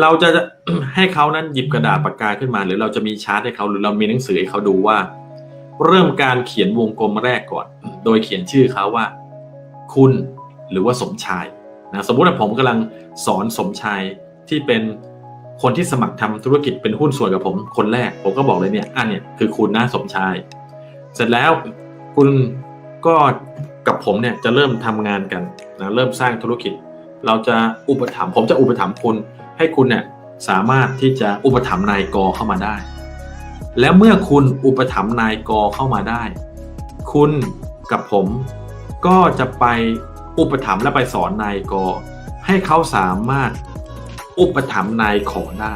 เราจะให้เขานั้นหยิบกระดาษปากกาขึ้นมา หรือเราจะมีชาร์ตให้เขาหรือเรามีหนังสือให้เขาดูว่า เริ่มการเขียนวงกลมแรกก่อน โดยเขียนชื่อเขาว่า คุณหรือว่าสมชายนะสมมุติว่าผมกำลังสอนสมชายที่เป็นคนที่สมัครทำธุรกิจเป็นหุ้นส่วนกับผมคนแรก ผมก็บอกเลยเนี่ยอันเนี่ยคือคุณนะสมชาย เสร็จแล้วคุณก็กับผมเนี่ยจะเริ่มทำงานกันนะเริ่มสร้างธุรกิจ เราจะอุปถัมภ์ผมจะอุปถัมภ์คุณให้คุณเนี่ยสามารถที่จะอุปถัมภ์นายกเข้ามาได้ แล้วเมื่อคุณอุปถัมภ์นายกเข้ามาได้ คุณกับผมก็จะไปอุปถัมภ์และไปสอนนายกให้เขาสามารถอุปถัมภ์นายขอได้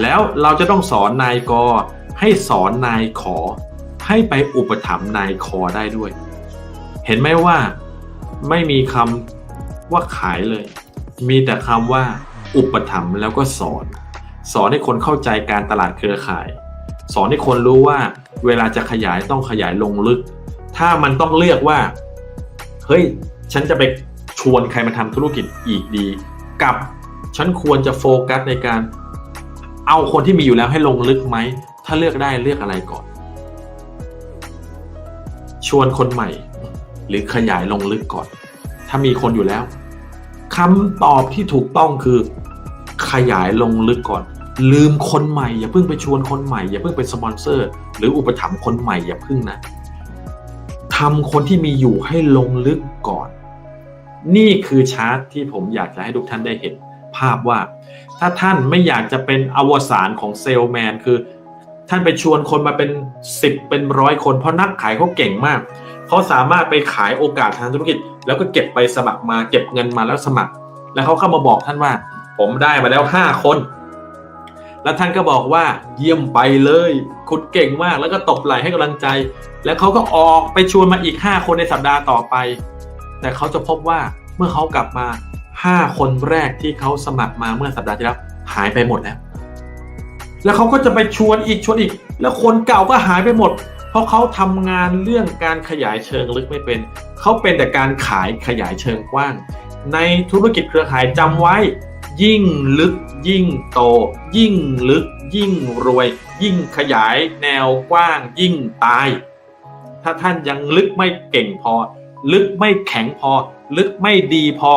แล้วเราจะต้องสอนนายกให้สอนนายขอ ให้ไปอุปถัมภ์นายคอได้ด้วย เห็นไหมว่าไม่มีคำ ว่าขายเลย มีแต่คำว่า อุปถัมภ์แล้วก็สอน สอนให้คนเข้าใจการตลาดเครือข่าย สอนให้คนรู้ว่า เวลาจะขยายต้องขยายลงลึก ถ้ามันต้องเลือกว่า เฮ้ย ฉันจะไปชวนใครมาทำธุรกิจอีกดี กับฉันควรจะโฟกัสในการ เอาคนที่มีอยู่แล้วให้ลงลึกไหม ถ้าเลือกได้เลือกอะไรก่อน ชวนคนใหม่ หรือขยายลงลึกก่อน ถ้ามีคนอยู่แล้วคำตอบที่ถูกต้องคือขยายลงลึกก่อน ลืมคนใหม่ อย่าเพิ่งไปชวนคนใหม่ อย่าเพิ่งเป็นสปอนเซอร์ หรืออุปถัมภ์คนใหม่อย่าเพิ่งนะทำคนที่มีอยู่ให้ลงลึกก่อน นี่คือชาร์ตที่ผมอยากจะให้ทุกท่านได้เห็น ภาพว่า ถ้าท่านไม่อยากจะเป็นอวสานของเซลแมนคือ ท่านไปชวนคนมาเป็น 10 เป็นร้อยคนเพราะนักขายเขาเก่งมาก เขาสามารถไปขายโอกาสทางธุรกิจ แล้วก็เก็บไปสมัครมาเก็บเงินมาแล้วสมัคร แล้วเขาเข้ามาบอกท่านว่า ผมได้มาแล้ว5คน แล้วท่านก็บอกว่าเยี่ยมไปเลย คุณเก่งมากแล้วก็ตบไหล่ให้กำลังใจ แล้วเขาก็ออกไปชวนมาอีก5คนในสัปดาห์ต่อไป แต่เขาจะพบว่าเมื่อเขากลับมา5คนแรกที่เขาสมัครมาเมื่อสัปดาห์ที่แล้วหายไปหมดแล้ว แล้วเขาก็จะไปชวนอีกชวนอีก แล้วคนเก่าก็หายไปหมด เพราะเขาทำงานเรื่องการขยายเชิงลึกไม่เป็น เขาเป็นแต่การขายขยายเชิงกว้าง ในธุรกิจเครือข่ายจำไว้ ยิ่งลึกยิ่งโต ยิ่งลึก ยิ่งรวย ยิ่งขยายแนวกว้าง ยิ่งตาย ถ้าท่านยังลึกไม่เก่งพอ ลึกไม่แข็งพอ ลึกไม่ดีพอ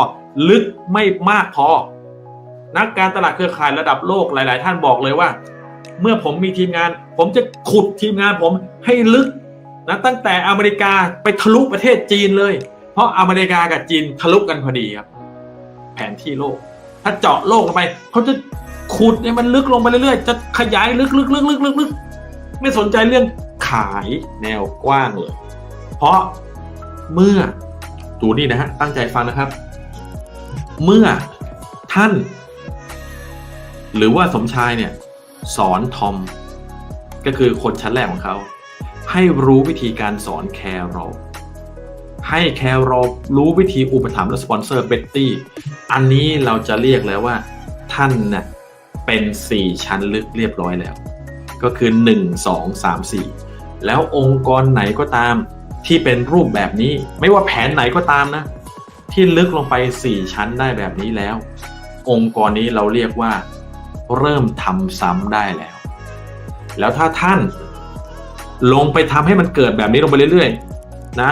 ลึกไม่มากพอ นักการตลาดเครือข่ายระดับโลกหลาย ๆ ท่านบอกเลยว่า เมื่อผมมีทีมงาน ผมจะขุดทีมงานผมให้ลึกนะตั้งแต่อเมริกาไปทะลุประเทศจีนเลย เพราะอเมริกากับจีนทะลุกันพอดีครับ แผนที่โลก ถ้าเจาะโลกลงไปเขาจะขุดเนี่ยมันลึกลงไปเรื่อยๆ จะขยายลึกลึกลึกลึกลึกลึกไม่สนใจเรื่องขายแนวกว้างเลย เพราะเมื่อดูนี่นะฮะตั้งใจฟังนะครับ เมื่อท่าน หรือว่าสมชายเนี่ย สอนทอม ก็คือคนชั้นแรกของเขา ให้รู้วิธีการสอนแครอลให้แครอลรู้วิธีอุปถัมภ์และสปอนเซอร์เบ็ตตี้ อันนี้เราจะเรียกแล้วว่า ท่านน่ะเป็น 4 ชั้นลึกเรียบร้อยแล้ว ก็คือ 1 2 3 4 แล้วองค์กรไหนก็ตามที่เป็นรูปแบบนี้ ไม่ว่าแผนไหนก็ตามนะ ที่ลึกลงไป 4 ชั้นได้แบบนี้แล้ว องค์กรนี้เราเรียกว่า เริ่มทำซ้ำได้แล้ว แล้วถ้าท่านลงไปทำให้มันเกิดแบบนี้ลงไปเรื่อยๆนะ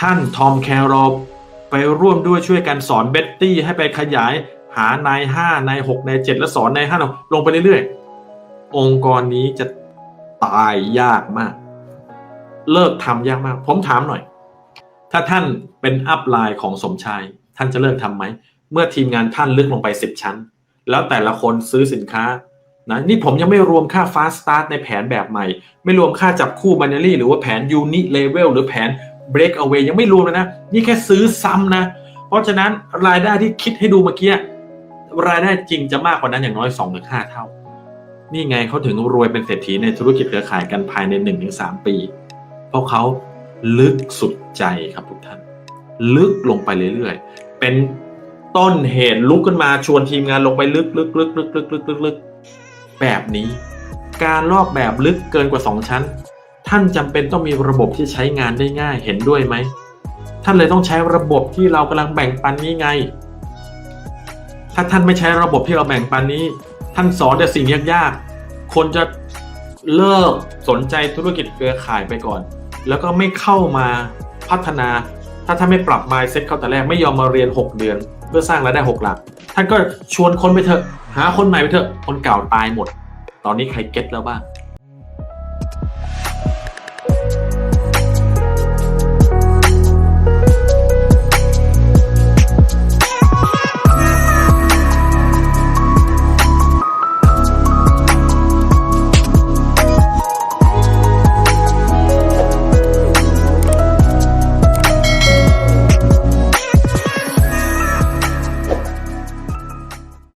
ท่านทอมแครอลไปร่วมด้วยช่วยกันสอนเบ็ตตี้ให้ไปขยายหานาย5นาย6นาย7แล้วสอนนาย5ลงไปเรื่อยๆ องค์กรนี้จะตายยากมาก เลิกทำยากมาก ผมถามหน่อย ถ้าท่านเป็นอัพไลน์ของสมชาย ท่านจะเลิกทำไหม เมื่อทีมงานท่านลึกลงไป10ชั้น แล้วแต่ละคนซื้อสินค้านะนี่ผมยังไม่รวมค่า fast start ในแผนแบบใหม่ ไม่รวมค่าจับคู่ binary หรือว่าแผน unit level หรือแผน break away ยังไม่รวมเลยนะ นี่แค่ซื้อซ้ำนะ เพราะฉะนั้นรายได้ที่คิดให้ดูเมื่อกี้รายได้จริงจะมากกว่านั้นอย่างน้อย2-5หรือเท่า นี่ไงเขาถึงรวยเป็นเศรษฐีในธุรกิจเครือข่ายกันภายใน 1-3 ปี เพราะเขาลึกสุดใจครับทุกท่าน ลึกลงไปเรื่อยๆ เป็น ต้นเหตุลุกขึ้นมาชวนทีมงานลงไปลึกลึกลึกลึกลึกลึกลึกลึกแบบนี้ การลอกแบบลึกเกินกว่า 2 ชั้น ท่านจำเป็นต้องมีระบบที่ใช้งานได้ง่ายเห็นด้วยไหม ท่านเลยต้องใช้ระบบที่เรากำลังแบ่งปันนี้ไง ถ้าท่านไม่ใช้ระบบที่เราแบ่งปันนี้ ท่านสอนแต่สิ่งยากๆ คนจะเลิกสนใจธุรกิจเครือข่ายไปก่อน แล้วก็ไม่เข้ามาพัฒนา ถ้าท่านไม่ปรับ mindset เข้าแต่แรกไม่ยอมมาเรียน 6 เดือน เพื่อสร้างรายได้หกหลัก ท่านก็ชวนคนไปเถอะ หาคนใหม่ไปเถอะ คนเก่าตายหมด ตอนนี้ใครเก็ตแล้วบ้าง